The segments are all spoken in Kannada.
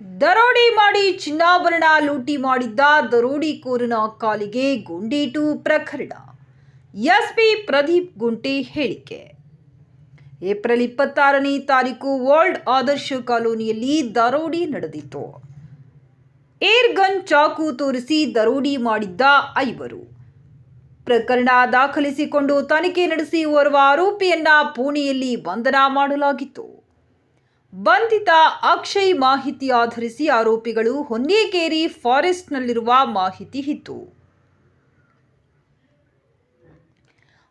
ದರೋಡೆ ಮಾಡಿ ಚಿನ್ನಾಭರಣ ಲೂಟಿ ಮಾಡಿದ್ದ ದರೋಡಿಕೋರನ ಕಾಲಿಗೆ ಗುಂಡೇಟು ಪ್ರಕರಣ. ಎಸ್ಪಿ ಪ್ರದೀಪ್ ಗುಂಟೆ ಹೇಳಿಕೆ. ಏಪ್ರಿಲ್ ಇಪ್ಪತ್ತಾರನೇ ತಾರೀಕು ವರ್ಲ್ಡ್ ಆದರ್ಶ ಕಾಲೋನಿಯಲ್ಲಿ ದರೋಡಿ ನಡೆದಿತ್ತು. ಏರ್ ಗನ್ ಚಾಕು ತೋರಿಸಿ ದರೋಡಿ ಮಾಡಿದ್ದ ಐವರು. ಪ್ರಕರಣ ದಾಖಲಿಸಿಕೊಂಡು ತನಿಖೆ ನಡೆಸಿ ಓರ್ವ ಆರೋಪಿಯನ್ನ ಪುಣೆಯಲ್ಲಿ ಬಂಧನ ಮಾಡಲಾಗಿತ್ತು. ಬಂಧಿತ ಅಕ್ಷಯ್ ಮಾಹಿತಿ ಆಧರಿಸಿ ಆರೋಪಿಗಳು ಹೊನ್ನೇಕೇರಿ ಫಾರೆಸ್ಟ್ನಲ್ಲಿರುವ ಮಾಹಿತಿ ಇತ್ತು.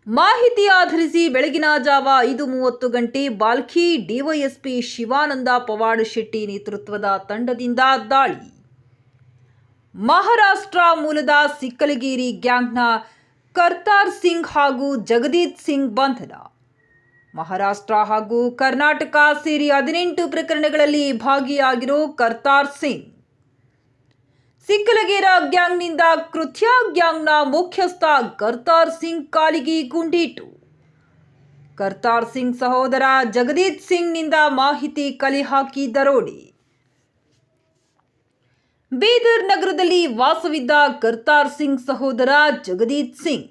ಮಾಹಿತಿ ಆಧರಿಸಿ ಬೆಳಗಿನ ಜಾವ ಐದು ಮೂವತ್ತು ಗಂಟೆ ಬಾಲ್ಕಿ ಡಿವೈಎಸ್ಪಿ ಶಿವಾನಂದ ಪವಾಡ್ ಶೆಟ್ಟಿ ನೇತೃತ್ವದ ತಂಡದಿಂದ ದಾಳಿ. ಮಹಾರಾಷ್ಟ್ರ ಮೂಲದ ಸಿಕ್ಕಲಗೇರಿ ಗ್ಯಾಂಗ್ನ ಕರ್ತಾರ್ ಸಿಂಗ್ ಹಾಗೂ ಜಗದೀತ್ ಸಿಂಗ್ ಬಂಧನ. ಮಹಾರಾಷ್ಟ್ರ ಹಾಗೂ ಕರ್ನಾಟಕ ಸೇರಿ ಹದಿನೆಂಟು ಪ್ರಕರಣಗಳಲ್ಲಿ ಭಾಗಿಯಾಗಿರೋ ಕರ್ತಾರ್ ಸಿಂಗ್. ಸಿಕ್ಕಲಗೇರ ಗ್ಯಾಂಗ್ನಿಂದ ಕೃತ್ಯ ಗ್ಯಾಂಗ್ನ ಮುಖ್ಯಸ್ಥ ಕರ್ತಾರ್ ಸಿಂಗ್ ಕಾಲಿಗೆ ಗುಂಡೀಟು. ಕರ್ತಾರ್ ಸಿಂಗ್ ಸಹೋದರ ಜಗದೀತ್ ಸಿಂಗ್ನಿಂದ ಮಾಹಿತಿ ಕಲೆ ಹಾಕಿ ದರೋಡಿ. ಬೀದರ್ ನಗರದಲ್ಲಿ ವಾಸವಿದ್ದ ಕರ್ತಾರ್ ಸಿಂಗ್ ಸಹೋದರ ಜಗದೀತ್ ಸಿಂಗ್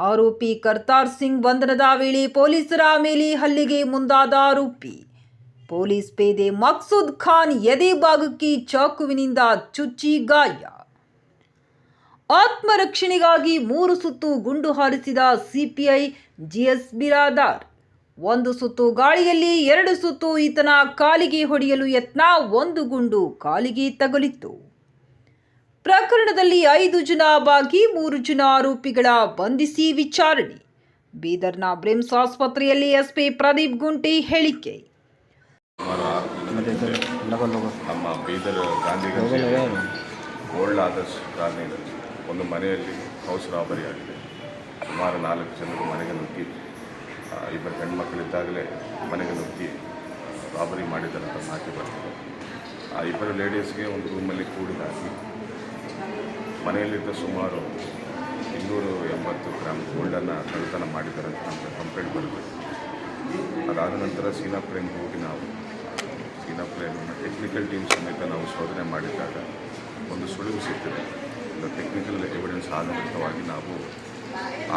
ಆರೋಪಿ ಕರ್ತಾರ್ ಸಿಂಗ್ ಬಂಧನದ ವೇಳೆ ಪೊಲೀಸರ ಮೇಲೆ ಹಲ್ಲಿಗೆ ಮುಂದಾದ ಆರೋಪಿ. ಪೊಲೀಸ್ ಪೇದೆ ಮಕ್ಸೂದ್ ಖಾನ್ ಎದೆ ಭಾಗಕ್ಕೆ ಚಾಕುವಿನಿಂದ ಚುಚ್ಚಿ ಗಾಯ. ಆತ್ಮರಕ್ಷಣೆಗಾಗಿ ಮೂರು ಸುತ್ತು ಗುಂಡು ಹಾರಿಸಿದ ಸಿಪಿಐ ಜಿಎಸ್ ಬಿರಾದಾರ್. ಒಂದು ಸುತ್ತು ಗಾಳಿಯಲ್ಲಿ, ಎರಡು ಸುತ್ತು ಈತನ ಕಾಲಿಗೆ ಹೊಡೆಯಲು ಯತ್ನ, ಒಂದು ಗುಂಡು ಕಾಲಿಗೆ ತಗುಲಿತ್ತು. ಪ್ರಕರಣದಲ್ಲಿ ಐದು ಜನ ಬಾಗಿ ಮೂರು ಜನ ಆರೋಪಿಗಳ ಬಂಧಿಸಿ ವಿಚಾರಣೆ. ಬೀದರ್ನ ಬ್ರಿಮ್ಸ್ ಆಸ್ಪತ್ರೆಯಲ್ಲಿ ಎಸ್ಪಿ ಪ್ರದೀಪ್ ಗುಂಟಿ ಹೇಳಿಕೆ. ನಮ್ಮ ಬೀದರ್ ಗಾಂಧಿ? ಗೋಲ್ಡ್ ಆದರ್ಶ್ ಕಾಲನಿಯಲ್ಲಿ ಒಂದು ಮನೆಯಲ್ಲಿ ಹೌಸ್ ರಾಬರಿ ಆಗಿದೆ. ಸುಮಾರು ನಾಲ್ಕು ಜನರು ಮನೆಗೆ ನುಗ್ಗಿ ಇಬ್ಬರು ಹೆಣ್ಮಕ್ಕಳಿದ್ದಾಗಲೇ ಮನೆಗೆ ನುಗ್ಗಿ ರಾಬರಿ ಮಾಡಿದ್ದಾರೆ ಅಂತ ಮಾಹಿತಿ ಬರ್ತಿದೆ ಆ ಇಬ್ಬರು ಲೇಡೀಸ್ಗೆ ಒಂದು ರೂಮಲ್ಲಿ ಕೂಡಿ ಮನೆಯಲ್ಲಿದ್ದ ಸುಮಾರು ಇನ್ನೂರು ಎಂಬತ್ತು ಗ್ರಾಮ್ ಗೋಲ್ಡನ್ನು ಕಳ್ಳತನ ಮಾಡಿದ್ದಾರೆ ಅಂತ ನಮಗೆ ಕಂಪ್ಲೇಂಟ್ ಬರುತ್ತೆ ಅದಾದ ನಂತರ ಸೀನಾ ಪ್ಲೇನ್ ಹೋಗಿ ನಾವು ಸೀನಾ ಪ್ಲೇನ್ ಟೆಕ್ನಿಕಲ್ ಟೀಮ್ ಸಮೇತ ನಾವು ಶೋಧನೆ ಮಾಡಿದಾಗ ಒಂದು ಸುಳಿವು ಸಿಗ್ತದೆ ಟೆಕ್ನಿಕಲ್ ಎವಿಡೆನ್ಸ್ ಆಧಾರಿತವಾಗಿ ನಾವು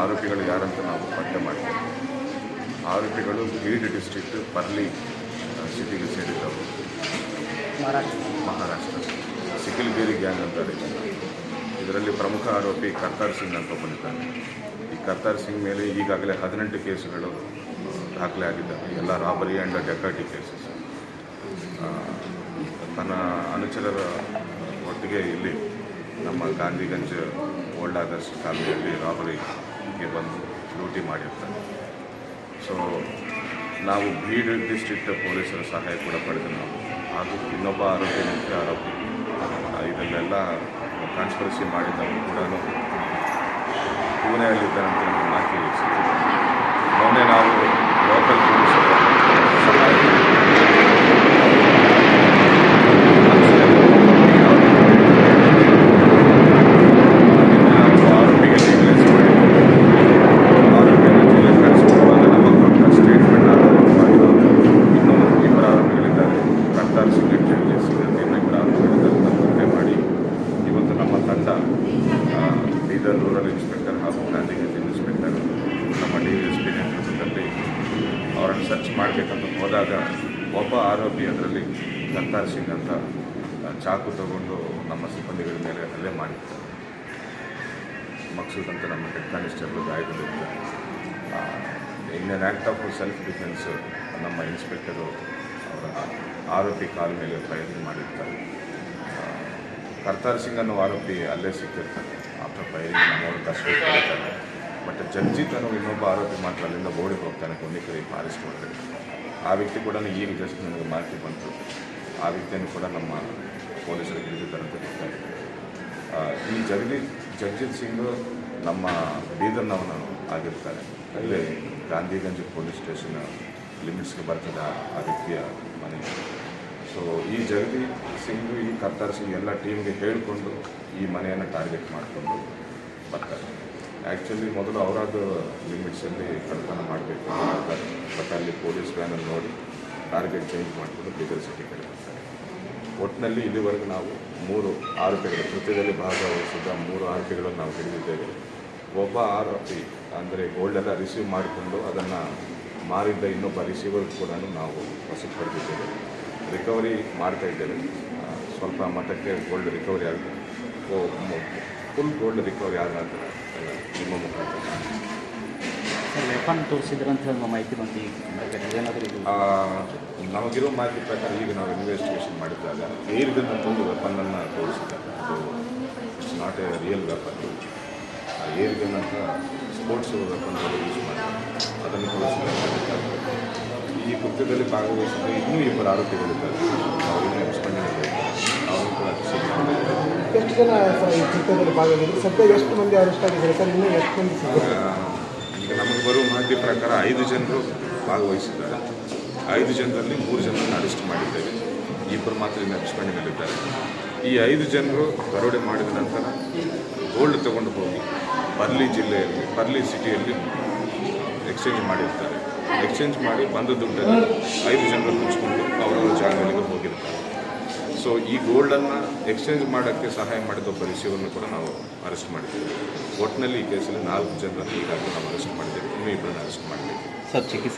ಆರೋಪಿಗಳು ಯಾರಂತ ನಾವು ಪತ್ತೆ ಮಾಡ್ತೇವೆ. ಆರೋಪಿಗಳು ಬೀಡ್ ಡಿಸ್ಟ್ರಿಕ್ಟ್ ಪರ್ಲಿ ಸಿಟಿಗೆ ಸೇರಿದ್ದವರು. ಮಹಾರಾಷ್ಟ್ರ. ಮಹಾರಾಷ್ಟ್ರ. ಸಿಕಿಲ್ಗೇರಿ ಗ್ಯಾಂಗ್ ಅಂತಾರೆ. ಇದರಲ್ಲಿ ಪ್ರಮುಖ ಆರೋಪಿ ಕರ್ತಾರ್ ಸಿಂಗ್ ಅಂತ ಬಂದಿದ್ದಾನೆ ಈ ಕರ್ತಾರ್ ಸಿಂಗ್ ಮೇಲೆ ಈಗಾಗಲೇ ಹದಿನೆಂಟು ಕೇಸುಗಳು ದಾಖಲೆ ಆಗಿದ್ದಾವೆ. ಎಲ್ಲ ರಾಬರಿ ಆ್ಯಂಡ್ ಡೆಕಾಟಿ ಕೇಸಸ್. ತನ್ನ ಅನುಚರರ ಒಟ್ಟಿಗೆ ಇಲ್ಲಿ ನಮ್ಮ ಗಾಂಧಿಗಂಜ್ ಓಲ್ಡ್ ಆದರ್ಶ್ ಕಾಲನಿಯಲ್ಲಿ ರಾಬರಿಗೆ ಬಂದು ಡ್ಯೂಟಿ ಮಾಡಿರ್ತಾರೆ. ಸೊ ನಾವು ಬೀಡ್ ಡಿಸ್ಟ್ರಿಕ್ಟ್ ಪೊಲೀಸರ ಸಹಾಯ ಕೂಡ ಪಡೆದು ನಾವು. ಹಾಗೂ ಇನ್ನೊಬ್ಬ ಆರೋಪಿ ಮುಖ್ಯ ಆರೋಪಿ. ಇದನ್ನೆಲ್ಲ ಕಾನ್ಸ್ಪರಸಿ ಮಾಡಿದ್ದಾರೆ ಕೂಡ ನಮಗೆ ಮಾಹಿತಿ ಮೊನ್ನೆ ನಾವು ಲೋಕಲ್ ಪೊಲೀಸರ ಆರೋಪಿಗೆ ಲೀಗಲೈಸ್ ಮಾಡಿದ್ದೀವಿ ಆರೋಪಿಯನ್ನು ಜೈಲಿಗೆ ಕಳಿಸಿಕೊಡುವಾಗ ನಮ್ಮ ಕೊಟ್ಟ ಸ್ಟೇಟ್ಮೆಂಟ್ ಆಧಾರಿತವಾಗಿ ಇನ್ನೂ ಇಬ್ಬರು ಆರೋಪಿಗಳಿದ್ದಾರೆ ಕರ್ತಾರ್ ಸಿಂಗ್ ಅಂತ ಹೇಳಿ ಸಿಂಗಲ್ ಇಬ್ಬರು ಆರೋಪಿಗಳಿದ್ದಾರೆ ಅಂತ ಪತ್ತೆ ಮಾಡಿ ಇವತ್ತು ನಮ್ಮ ತಂಡ ಆ, ಬೀದರ್ ರೂರಲ್ ಇನ್ಸ್ಪೆಕ್ಟರ್ ಹಾಗೂ ಗಾಂಧಿಗಂಜ್ ಇನ್ಸ್ಪೆಕ್ಟರ್ ನಮ್ಮ ಡಿ ಎಸ್ ಪಿ ನೇತೃತ್ವದಲ್ಲಿ ಅವರನ್ನು ಮಾಡಬೇಕಂತ ಹೋದಾಗ ಒಬ್ಬ ಆರೋಪಿ ಅದರಲ್ಲಿ ಕರ್ತಾರ್ ಸಿಂಗ್ ಅಂತ ಚಾಕು ತಗೊಂಡು ನಮ್ಮ ಸಿಬ್ಬಂದಿಗಳ ಮೇಲೆ ಹಲ್ಲೆ ಮಾಡಿದ್ದ. ಮಕ್ಸೂದ್ ಅಂತ ನಮ್ಮ ಹೆಡ್ ಕಾನಿಸ್ಟೇಬಲ್ ಗಾಯಗೊಂಡಿದ್ದಾರೆ in an act of self defence ನಮ್ಮ ಇನ್ಸ್ಪೆಕ್ಟರು ಅವರ ಆರೋಪಿ ಕಾಲ್ ಮೇಲೆ ಪ್ರಯತ್ನ ಮಾಡಿರ್ತಾರೆ ಕರ್ತಾರ್ ಸಿಂಗ್ ಅನ್ನೋ ಆರೋಪಿ ಅಲ್ಲೇ ಸಿಕ್ಕಿರ್ತಾರೆ ಆಫ್ಟರ್ ಫೈರಿಂಗ್ ನಮ್ಮವರು ಕಷ್ಟ ಬಟ್ ಜಗ್ಜಿತ್ ಅನ್ನೋ ಇನ್ನೊಬ್ಬ ಆರೋಪಿ ಮಾತ್ರ ಅಲ್ಲಿಂದ ಓಡಿ ಹೋಗ್ತಾನೆ ಕೊನ್ನಿಕರಿ ಫಾರೆಸ್ಟ್ ಆ ವ್ಯಕ್ತಿ ಕೂಡ ಈಗ ಜಸ್ಟ್ ನನಗೆ ಮಾಹಿತಿ ಬಂತು. ಆ ವ್ಯಕ್ತಿಯನ್ನು ಕೂಡ ನಮ್ಮ ಪೊಲೀಸರಿಗೆ ಹಿಡಿದಿದ್ದಾರೆ ಅಂತ ಈ ಜಗದೀಶ್ ಜಗಜಿತ್ ಸಿಂಗ್ ನಮ್ಮ ಬೀದರ್ನವನು ಆಗಿರ್ತಾರೆ. ಅಲ್ಲಿ ಗಾಂಧಿಗಂಜ್ ಪೊಲೀಸ್ ಸ್ಟೇಷನ್ ಲಿಮಿಟ್ಸ್ಗೆ ಬರ್ತದೆ ಆ- ವ್ಯಕ್ತಿಯ ಮನೆ. ಸೊ ಈ ಜಗದೀಶ್ ಸಿಂಗ್, ಈ ಕರ್ತಾರ್ ಸಿಂಗ್ ಎಲ್ಲ ಟೀಮ್ಗೆ ಹೇಳಿಕೊಂಡು ಈ ಮನೆಯನ್ನು ಟಾರ್ಗೆಟ್ ಮಾಡಿಕೊಂಡು ಬರ್ತಾರೆ. ಆ್ಯಕ್ಚುಲಿ ಮೊದಲು ಅವರಾದ ಲಿಮಿಟ್ಸಲ್ಲಿ ಕಳ್ತನ ಮಾಡಬೇಕು ಹೇಳ್ತಾರೆ. ಬಟ್ ಅಲ್ಲಿ ಪೊಲೀಸ್ ವ್ಯಾನಲ್ಲಿ ನೋಡಿ ಟಾರ್ಗೆಟ್ ಚೇಂಜ್ ಮಾಡಿಕೊಂಡು ಬೀದರ್ ಸಿಟಿ ಕಡೆ ಬರ್ತಾರೆ ಒಟ್ಟಿನಲ್ಲಿ ಇಲ್ಲಿವರೆಗೂ ನಾವು ಮೂರು ಆರೋಪಿಗಳು, ಕೃತ್ಯದಲ್ಲಿ ಭಾಗವಹಿಸಿದ ಮೂರು ಆರೋಪಿಗಳನ್ನು ನಾವು ಹಿಡಿದಿದ್ದೇವೆ. ಒಬ್ಬ ಆರೋಪಿ ಅಂದರೆ ಗೋಲ್ಡೆಲ್ಲ ರಿಸೀವ್ ಮಾಡಿಕೊಂಡು ಅದನ್ನು ಮಾರಿದ್ದ ಇನ್ನೊಬ್ಬ ರಿಸೀವರ್ ಕೂಡ ನಾವು ವಶಕ್ಕೆ ಪಡೆದಿದ್ದೇವೆ. ರಿಕವರಿ ಮಾಡ್ತಾ ಇದ್ದೇವೆ. ಸ್ವಲ್ಪ ಮಟ್ಟಕ್ಕೆ ಗೋಲ್ಡ್ ರಿಕವರಿ ಆಗಿದೆ ಫುಲ್ ಗೋಲ್ಡ್ ರಿಕವರಿ ಆದ ನಂತರ ಎಲ್ಲ ನಿಮ್ಮ ಮುಖಾಂತರ. ಅಂತ ನಮಗಿರೋ ಮಾಹಿತಿ ಪ್ರಕಾರ ಈಗ ನಾವು ಇನ್ವೆಸ್ಟಿಗೇಷನ್ ಮಾಡಿದ್ದಾಗ ಅಂತ ಒಂದು ವೆಪನ್ನನ್ನು ತೋರಿಸಿದ್ದಾರೆ ಅದು it's not a real weapon ಏರಿದಂಥ sports weapon use ಮಾಡ್ತಾರೆ ಅದನ್ನು ತೋರಿಸಿದ್ದಾರೆ. ಈ ಕೃತ್ಯದಲ್ಲಿ ಭಾಗವಹಿಸಿದ ಇನ್ನೂ ಇಬ್ಬರು ಆರೋಪಿಗಳಿದ್ದಾರೆ ಅವರನ್ನು ಇನ್ನೂ ಎಕ್ಸ್ಪೆಂಡಿದ್ದಾರೆ ಅವರು ಕೂಡ ಎಷ್ಟು ಜನ ಸರ್ ಈ ಕೃತ್ಯದಲ್ಲಿ ಭಾಗವಹಿಸಿದ್ರು? ಸದ್ಯ ಎಷ್ಟು ಮಂದಿ ಅರೆಸ್ಟ್ ಆಗಿದ್ದಾರೆ? ಸರ್ ಇನ್ನೂ ಎಷ್ಟು ಮಂದಿ ಈಗ ನಮಗೆ ಬರುವ ಮಾಹಿತಿ ಪ್ರಕಾರ ಐದು ಜನರು ಭಾಗವಹಿಸಿದ್ದಾರೆ. ಐದು ಜನರಲ್ಲಿ ಮೂರು ಜನರನ್ನು ಅರೆಸ್ಟ್ ಮಾಡಿದ್ದೇವೆ. ಇಬ್ಬರು ಮಾತ್ರ ಇನ್ನು ಎಕ್ಸ್ಪೆಂಡಿನಲ್ಲಿದ್ದಾರೆ ಈ ಐದು ಜನರು ದರೋಡೆ ಮಾಡಿದ ನಂತರ ಗೋಲ್ಡ್ ತಗೊಂಡು ಹೋಗಿ ಪರ್ಲಿ ಜಿಲ್ಲೆಯಲ್ಲಿ ಪರ್ಲಿ ಸಿಟಿಯಲ್ಲಿ ಎಕ್ಸ್ಚೇಂಜ್ ಮಾಡಿರ್ತಾರೆ. ಎಕ್ಸ್ಚೇಂಜ್ ಮಾಡಿ ಬಂದ ದುಡ್ಡನ್ನು ಐದು ಜನರು ಮುಚ್ಕೊಂಡು ಅವರವರ ಜಾಗಗಳಿಗೆ ಹೋಗಿರ್ತಾರೆ. ಸೊ ಈ ಗೋಲ್ಡನ್ನು ಎಕ್ಸ್ಚೇಂಜ್ ಮಾಡೋಕ್ಕೆ ಸಹಾಯ ಮಾಡಿದ ಒಬ್ಬ ರಿಸೀವರ್ನ ಕೂಡ ನಾವು ಅರೆಸ್ಟ್ ಮಾಡಿದ್ದೀವಿ ಒಟ್ಟಿನಲ್ಲಿ ಈ ಕೇಸಲ್ಲಿ ನಾಲ್ಕು ಜನರನ್ನು ಈಗಾಗಲೇ ನಾವು ಅರೆಸ್ಟ್ ಮಾಡಿದ್ದೇವೆ. ಇನ್ನೂ ಇಬ್ಬರನ್ನ ಅರೆಸ್ಟ್ ಮಾಡಿದ್ದೇವೆ ಸರ್, ಚಿಕಿತ್ಸೆ